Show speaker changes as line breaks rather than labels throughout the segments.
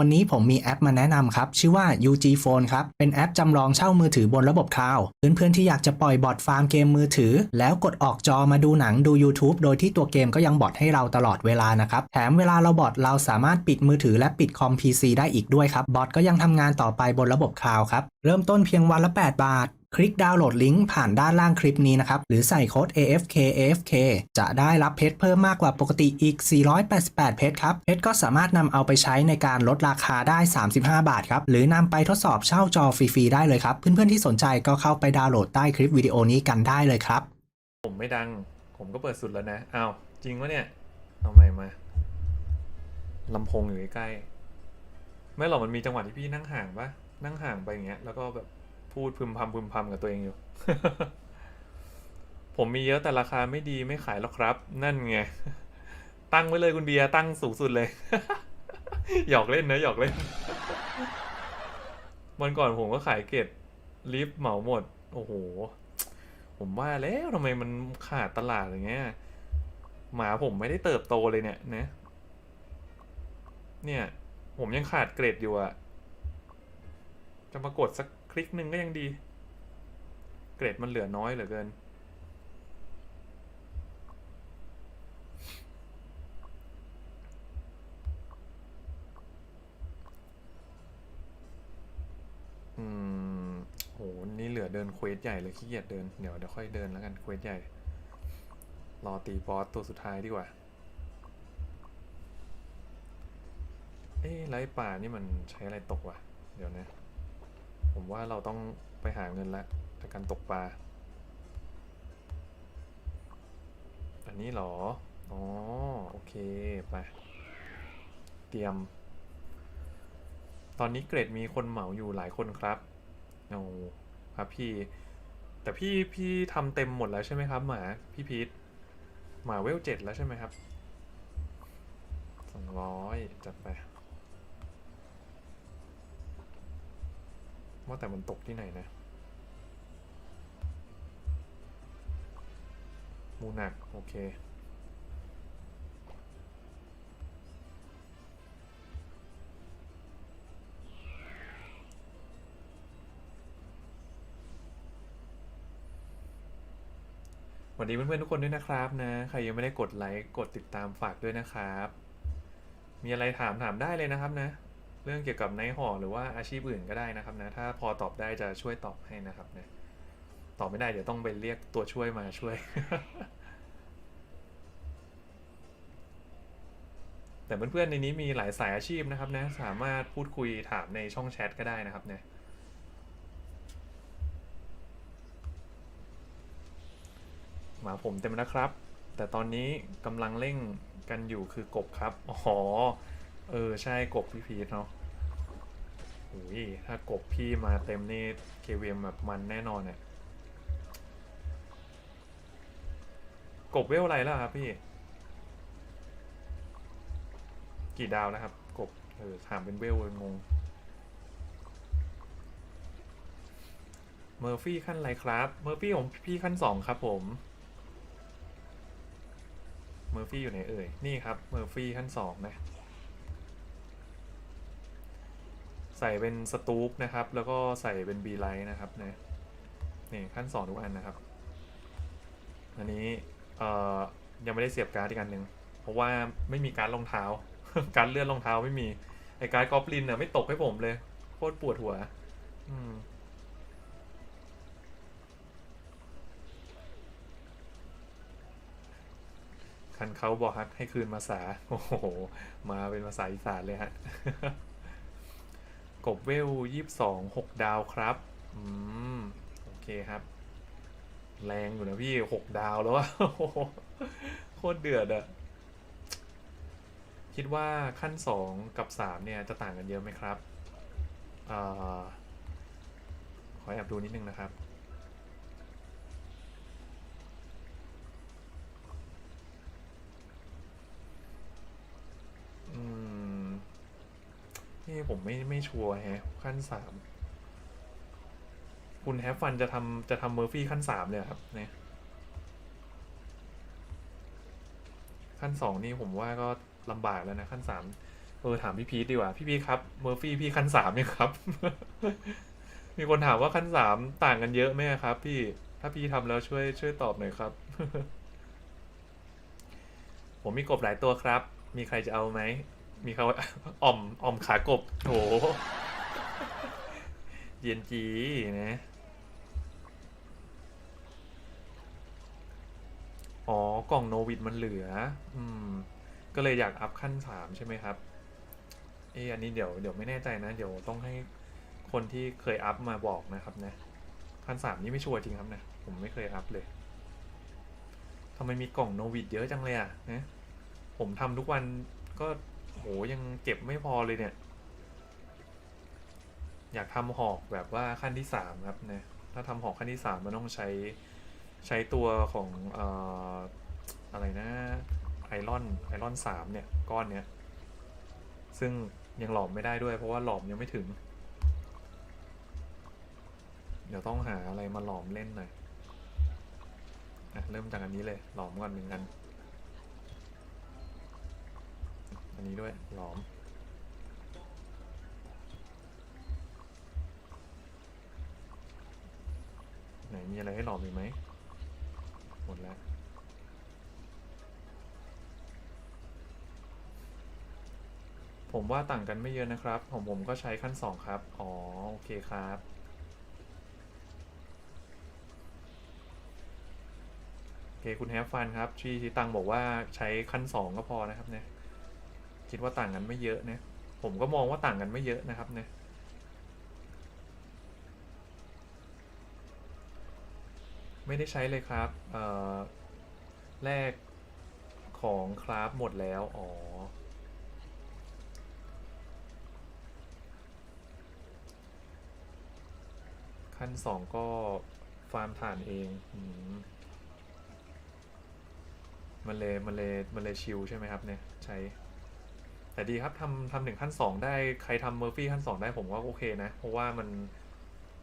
วันนี้ผมมีแอปมาแนะนำครับ ชื่อว่า UG Phone ครับ เป็นแอปจำลองเช่ามือถือบนระบบคลาวด์เพื่อนๆที่อยากจะปล่อยบอทฟาร์มเกมมือถือ แล้วกดออกจอมาดูหนังดู YouTube โดยที่ตัวเกมก็ยังบอทให้เราตลอดเวลานะครับ แถมเวลาเราบอทเราสามารถปิดมือถือและปิดคอม PC ได้อีกด้วยครับ บอทก็ยังทำงานต่อไปบนระบบคลาวด์ครับ เริ่มต้นเพียงวันละ 8 บาท คลิกดาวน์โหลดลิงก์ผ่านด้านล่างคลิปนี้นะครับ หรือใส่โค้ด AFK AFK จะได้รับเพชรเพิ่มมากกว่าปกติอีก 488 เพชรครับ เพชรก็สามารถนำเอาไปใช้ในการลดราคาได้ 35 บาทครับ หรือนำไปทดสอบเช่าจอฟรีๆได้เลยครับ เพื่อนๆที่สนใจก็เข้าไปดาวน์โหลดใต้คลิปวิดีโอนี้กันได้เลยครับ
ผมไม่ดัง ผมก็เปิดสุดแล้วนะอ้าวจริงวะเนี่ย เอาใหม่มาลำโพงอยู่ใกล้ไม่หรอกมันมีจังหวะที่พี่นั่งห่างปะนั่งห่างไปอย่างเงี้ยแล้วก็แบบ พูดพึมพำพึมพำกับตัวเองอยู่ ผมมีเยอะแต่ราคาไม่ดีไม่ขายหรอกครับ นั่นไง ตั้งไว้เลยคุณเบียร์ตั้งสูงสุดเลย หยอกเล่นนะหยอกเล่น วันก่อนผมก็ขายเกรดลิฟต์เหมาหมด โอ้โห ผมว่าแล้วทำไมมันขาดตลาดอย่างเงี้ย หมาผมไม่ได้เติบโตเลยเนี่ยนะ เนี่ย ผมยังขาดเกรดอยู่อะจะมากดสัก คลิกหนึ่งก็ยังดี เกรดมันเหลือน้อยเหลือเกิน อืมโหนี่เหลือเดินเควสใหญ่เลยขี้เกียจเดิน เดี๋ยวเดี๋ยวค่อยเดินแล้วกันเควสใหญ่ รอตีบอสตัวสุดท้ายดีกว่า เอ๊ะไรป่านี่มันใช้อะไรตกวะ เดี๋ยวนะ ผมว่าเราต้องไปหาเงินละจากการตกปลา อันนี้เหรอ อ๋อ โอเค ไป เตรียม ตอนนี้เกรดมีคนเหมาอยู่หลายคนครับโอ้ครับพี่ แต่พี่พี่ทำเต็มหมดแล้วใช่ไหมครับหมาพี่พีทหมาเวลเจ็ดแล้วใช่ไหมครับสองร้อยจัดไป ว่าแต่มันตกที่ไหนนะมูหนัก โอเคสวัสดีเพื่อนๆทุกคนด้วยนะครับนะ ใครยังไม่ได้กดไลค์ กดติดตามฝากด้วยนะครับ มีอะไรถามถามได้เลยนะครับนะ เรื่องเกี่ยวกับในหอหรือว่าอาชีพอื่นก็ได้นะครับนะ ถ้าพอตอบได้จะช่วยตอบให้นะครับนะตอบไม่ได้เดี๋ยวต้องไปเรียกตัวช่วยมาช่วย แต่เพื่อนๆในนี้มีหลายสายอาชีพนะครับนะ สามารถพูดคุยถามในช่องแชทก็ได้นะครับเนี่ยหมาผมเต็มแล้วครับ แต่ตอนนี้กำลังเร่งกันอยู่คือกบครับ อ๋อ เออ ใช่กบพี่พีทเนาะโอ้ยถ้ากบพี่มาเต็มนี่เควีมแบบมันแน่นอนเนี่ยกบเวลอะไรแล้วครับพี่ กี่ดาวนะครับ กบเออถามเป็นเวลเลยงงเมอร์ฟี่ขั้นอะไรครับ เมอร์ฟี่ของพี่ขั้นสองครับผม เมอร์ฟี่อยู่ไหนเอ่ย นี่ครับ เมอร์ฟี่ขั้นสองนะ ใส่เป็นสตูปนะครับ แล้วก็ใส่เป็นบีไลท์นะครับนะนี่ขั้นสองทุกอันนะครับ อันนี้เอ่อยังไม่ได้เสียบการ์ดอีกอันหนึ่งเพราะว่าไม่มีการรองเท้า การเลื่อนรองเท้าไม่มีไอการดกอบลินเนี่ยไม่ตกให้ผมเลยโคตรปวดหัว อืมคันเขาบอกฮักให้คืนมาษา โอ้โห มาเป็นภาษาอีสานเลยฮะ กบเวลยี่สองหกดาวครับ อืม โอเคครับ แรงอยู่นะพี่หกดาวแล้วอะโคตรเดือดอะคิดว่าขั้นสองกับสามเนี่ย จะต่างกันเยอะไหมครับอขอแอบดูนิดนึงนะครับ นี่ผมไม่ไม่ชัวร์แฮะ ขั้นสาม คุณแฮฟฟันจะทำจะทำเมอร์ฟี่ขั้นสามเลยครับ เนี่ย ขั้นสองนี่ผมว่าก็ลำบากแล้วนะขั้นสามเออถามพี่พีทดีกว่า พี่พีทครับเมอร์ฟี่พี่ขั้นสามยังครับ มีคนถามว่าขั้นสามต่างกันเยอะไหมครับ พี่ถ้าพี่ทำแล้วช่วยช่วยตอบหน่อยครับ ผมมีกบหลายตัวครับ มีใครจะเอาไหม มีเขาอ่อมอ่อมขากบโถเย็นจีนะอ๋อ กล่องโนวิดมันเหลือ อืม ก็เลยอยากอัพขั้นสามใช่ไหมครับ เอออันนี้เดี๋ยวเดี๋ยวไม่แน่ใจนะ เดี๋ยวต้องให้คนที่เคยอัพมาบอกนะครับนะ ขั้นสามนี่ไม่ชัวร์จริงครับนะ ผมไม่เคยอัพเลยทำไมมีกล่องโนวิดเยอะจังเลยอะนะ ผมทำทุกวันก็ โหยังเก็บไม่พอเลยเนี่ย อยากทำหอกแบบว่าขั้นที่สามครับนะถ้าทำหอกขั้นที่สามมันต้องใช้ใช้ตัวของเอ่ออะไรนะไอรอนไอรอนสามเนี่ย ก้อนเนี้ย ซึ่งยังหลอมไม่ได้ด้วยเพราะว่าหลอมยังไม่ถึง เดี๋ยวต้องหาอะไรมาหลอมเล่นหน่อยอะเริ่มจากอันนี้เลย หลอมก่อนหนึ่งอัน นนี้ด้วยหลอม ไหนมีอะไรให้หลอมอีกไหม หมดแล้ว ผมว่าต่างกันไม่เยอะนะครับ ของผมก็ใช้ขั้นสองครับ อ๋อ โอเคครับโอเค คุณแฮฟฟันครับที่ที่ตังบอกว่าใช้ขั้นสองก็พอนะครับเนี่ย คิดว่าต่างกันไม่เยอะนะ ผมก็มองว่าต่างกันไม่เยอะนะครับเนี่ยไม่ได้ใช้เลยครับ เอ่อแรกของคราฟหมดแล้ว อ๋อ ขั้นสองก็ฟาร์มฐานเองอมมันเลยมันเลยมันเลยชิลใช่ไหมครับเนี่ย ใช้ แต่ดีครับทำทำถึงขั้นสองได้ใครทำเมอร์ฟี่ขั้นสองได้ผมว่าโอเคนะ เพราะว่ามัน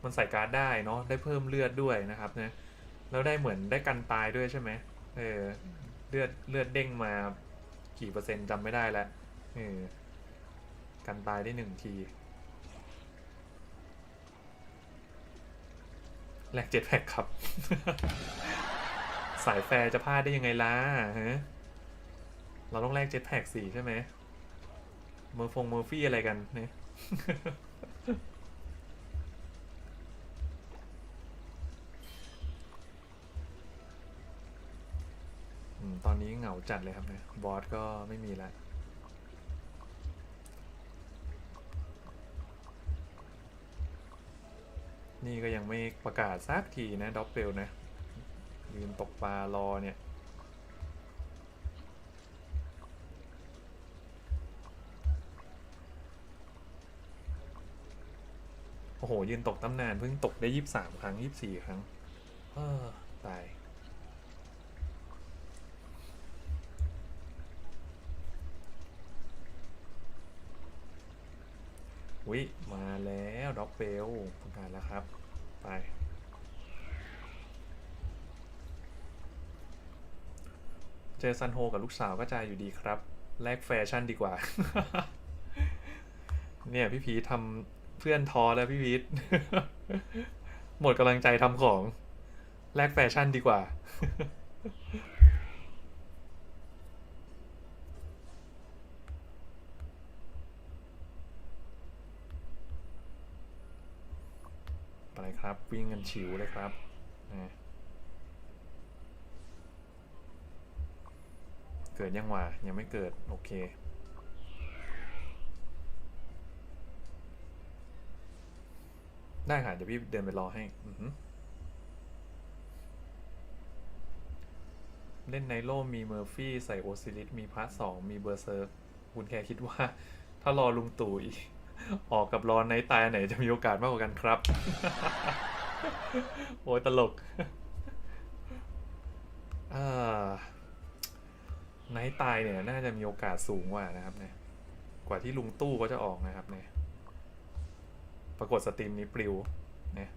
มันใส่การ์ดได้เนาะได้เพิ่มเลือดด้วยนะครับเนี่ยแล้วได้เหมือนได้กันตายด้วยใช่ไหมเออเลือดเลือดเด้งมากี่เปอร์เซ็นต์จำไม่ได้แล้วเออกันตายได้หนึ่งทีแลกเจ็ตแพ็กครับ สายแฟร์จะพลาดได้ยังไงล่ะฮะเราต้องแลกเจ็ตแพ็กสี่ใช่ไหม เมอร์ฟงเมอร์ฟี่อะไรกันเนี่ยตอนนี้เหงาจัดเลยครับเนี่ยบอสก็ไม่มีแล้วนี่ก็ยังไม่ประกาศสักทีนะด็อปเปลนะยืนตกปลารอเนี่ย โอ้โห ยืนตกตั้งนาน เพิ่งตกได้ยี่สิบสามครั้งยี่สิบสี่ครั้งเออตาย วิ มาแล้วด็อกเบลประกาศแล้วครับ ไป เจอซันโฮกับลูกสาวก็จะอยู่ดีครับ แลกแฟชั่นดีกว่า เนี่ย พี่พีทำ เพื่อนท้อแล้วพี่พีทหมดกำลังใจทำของแลกแฟชั่นดีกว่า ไปครับ วิ่งกันฉิวเลยครับนะเกิดยังวะยังไม่เกิด โอเค ได้ค่ะ เดี๋ยวพี่เดินไปรอให้อือหือเล่นไนโลมีเมอร์ฟี่ใส่โอซิลิสมีพาร์ทสองมีเบอร์เซิร์ฟคุณแค่คิดว่า ถ้ารอลุงตู่อีก ออกกับรอนไนท์ตายไหนจะมีโอกาสมากกว่ากันครับ โอ้ยตลกไนท์ตายเนี่ย น่าจะมีโอกาสสูงกว่านะครับเนี่ย กว่าที่ลุงตู้เขาจะออกนะครับเนี่ย ปรากฏสตรีมนี้ปลิวนะ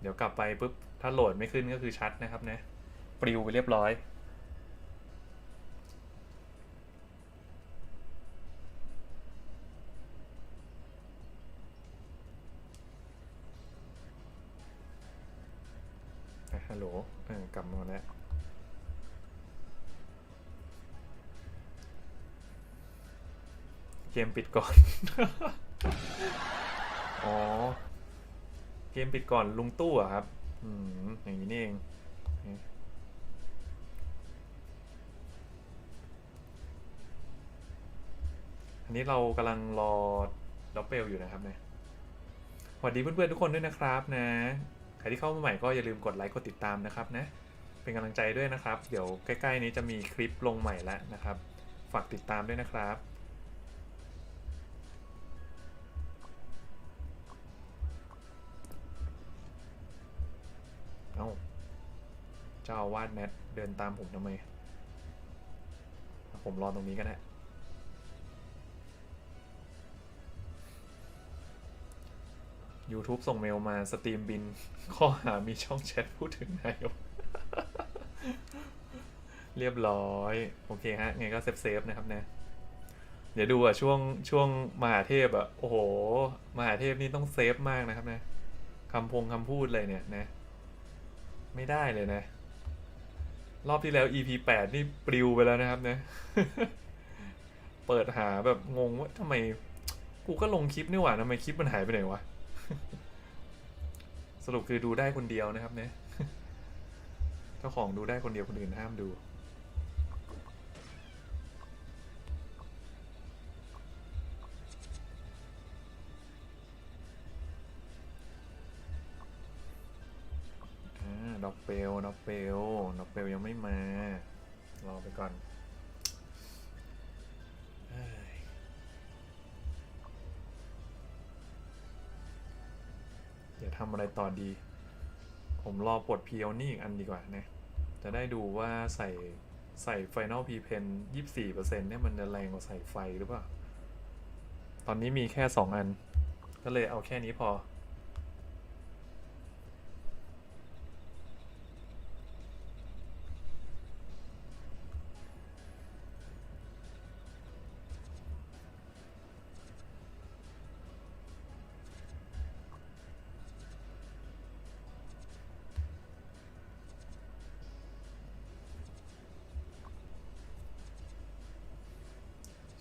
เดี๋ยวกลับไปปุ๊บ ถ้าโหลดไม่ขึ้นก็คือชัดนะครับนะปลิวไปเรียบร้อยฮัลโหลกลับมาแล้วเกมปิดก่อน อ๋อ เกมปิดก่อนลุงตู้อะครับ อืม อย่างนี้นี่เอง อันนี้เรากำลังรอด็อปเปลอยู่นะครับเนี่ยสวัสดีเพื่อนๆทุกคนด้วยนะครับนะ ใครที่เข้ามาใหม่ก็อย่าลืมกดไลค์กดติดตามนะครับนะ เป็นกำลังใจด้วยนะครับ เดี๋ยวใกล้ ๆ นี้จะมีคลิปลงใหม่แล้วนะครับ ฝากติดตามด้วยนะครับ จ้าอาวาดแนทเดินตามผมทำไม ผมรอตรงนี้ก็ได้ YouTube ส่งเมลมาสตรีมบิน ข้อหามีช่องแชทพูดถึงนายก เรียบร้อย โอเคฮะ ไงก็เซฟเซฟนะครับนะเดี๋ยวดูอะช่วงช่วงมหาเทพอะโอ้โห มหาเทพนี่ต้องเซฟมากนะครับนะคำพงคำพูดเลยเนี่ยนะ ไม่ได้เลยนะ รอบที่แล้ว EP แปดนี่ปลิวไปแล้วนะครับนะ เปิดหาแบบงงว่าทำไม กูก็ลงคลิปนี่หว่าทำไมคลิปมันหายไปไหนวะ สรุปคือดูได้คนเดียวนะครับเนี่ย เจ้าของดูได้คนเดียวคนอื่นห้ามดู ดอกเปลดอกเปลดอกเปลยังไม่มา รอไปก่อนเดี๋ยวทำอะไรต่อดี ผมรอปลดพียวนี่อีกอันดีกว่านะจะได้ดูว่าใส่ใส่ Final P Pen 24%เนี่ยมันจะแรงกว่าใส่ไฟหรือเปล่า ตอนนี้มีแค่ 2 อัน ก็เลยเอาแค่นี้พอ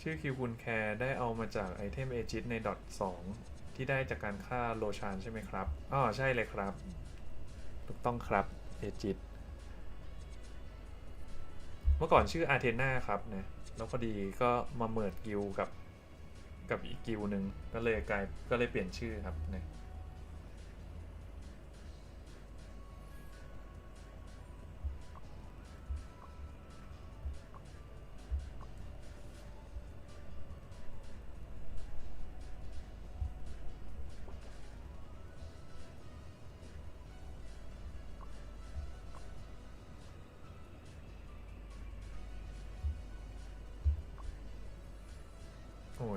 ชื่อคิวคุณแคร์ได้เอามาจากไอเทมเอจิตในดอทสองที่ได้จากการฆ่าโลชานใช่ไหมครับอ๋อใช่เลยครับ ถูกต้องครับเอจิตเมื่อก่อนชื่ออาเทนาครับนะแล้วพอดีก็มาเมิดกิวกับกับอีกกิวหนึ่งก็เลยกลายก็เลยเปลี่ยนชื่อครับนะ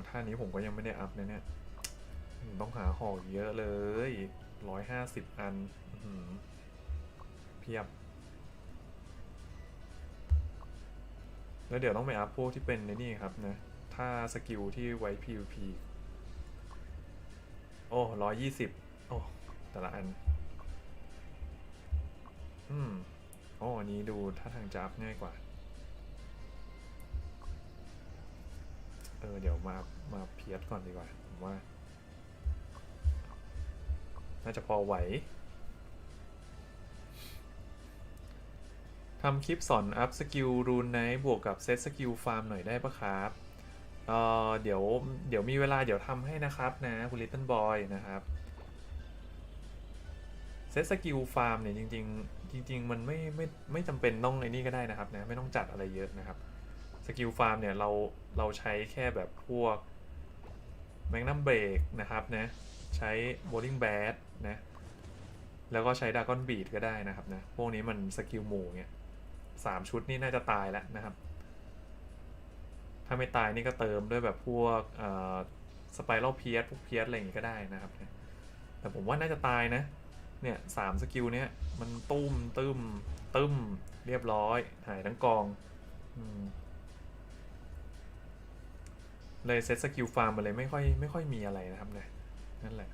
ท่านี้ผมก็ยังไม่ได้อัพเลยเนี่ยต้องหาหอกเยอะเลยร้อยห้าสิบอันเพียบ แล้วเดี๋ยวต้องไปอัพพวกที่เป็นในนี่ครับนะถ้าสกิลที่ไว้ PVP โอ้ร้อยยี่สิบโอ้ แต่ละอัน อืม โอ้อันนี้ดูท่าทางจะอัพง่ายกว่า เออเดี๋ยวมามาเพียสก่อนดีกว่าผมว่า น่าจะพอไหวทำคลิปสอนอัพสกิลรูนไนบวกกับเซตสกิลฟาร์มหน่อยได้ปะครับเออเดี๋ยวเดี๋ยวมีเวลาเดี๋ยวทำให้นะครับนะคุณลิตเติ้ลบอยนะครับเซตสกิลฟาร์มเนี่ยจริงๆจริง ๆ มันไม่ไม่ไม่จำเป็นต้องไอ้นี่ก็ได้นะครับนะไม่ต้องจัดอะไรเยอะนะครับ สกิลฟาร์มเนี่ยเราเราใช้แค่แบบพวกแมกนัมเบรกนะครับนะใช้โบลิงแบดนะแล้วก็ใช้ดากอนบีดก็ได้นะครับนะพวกนี้มันสกิลหมู่เนี่ยสามชุดนี่น่าจะตายแล้วนะครับ ถ้าไม่ตายนี่ก็เติมด้วยแบบพวกสไปรัลเพียสพวกเพียสอะไรอย่างงี้ก็ได้นะครับนะแต่ผมว่าน่าจะตายนะเนี่ยสามสกิลเนี้ยมันตุ้มตึมตึมเรียบร้อยหายทั้งกองอืม เลยเซตสกิลฟาร์มอะไรไม่ค่อยไม่ค่อยมีอะไรนะครับนะนั่นแหละ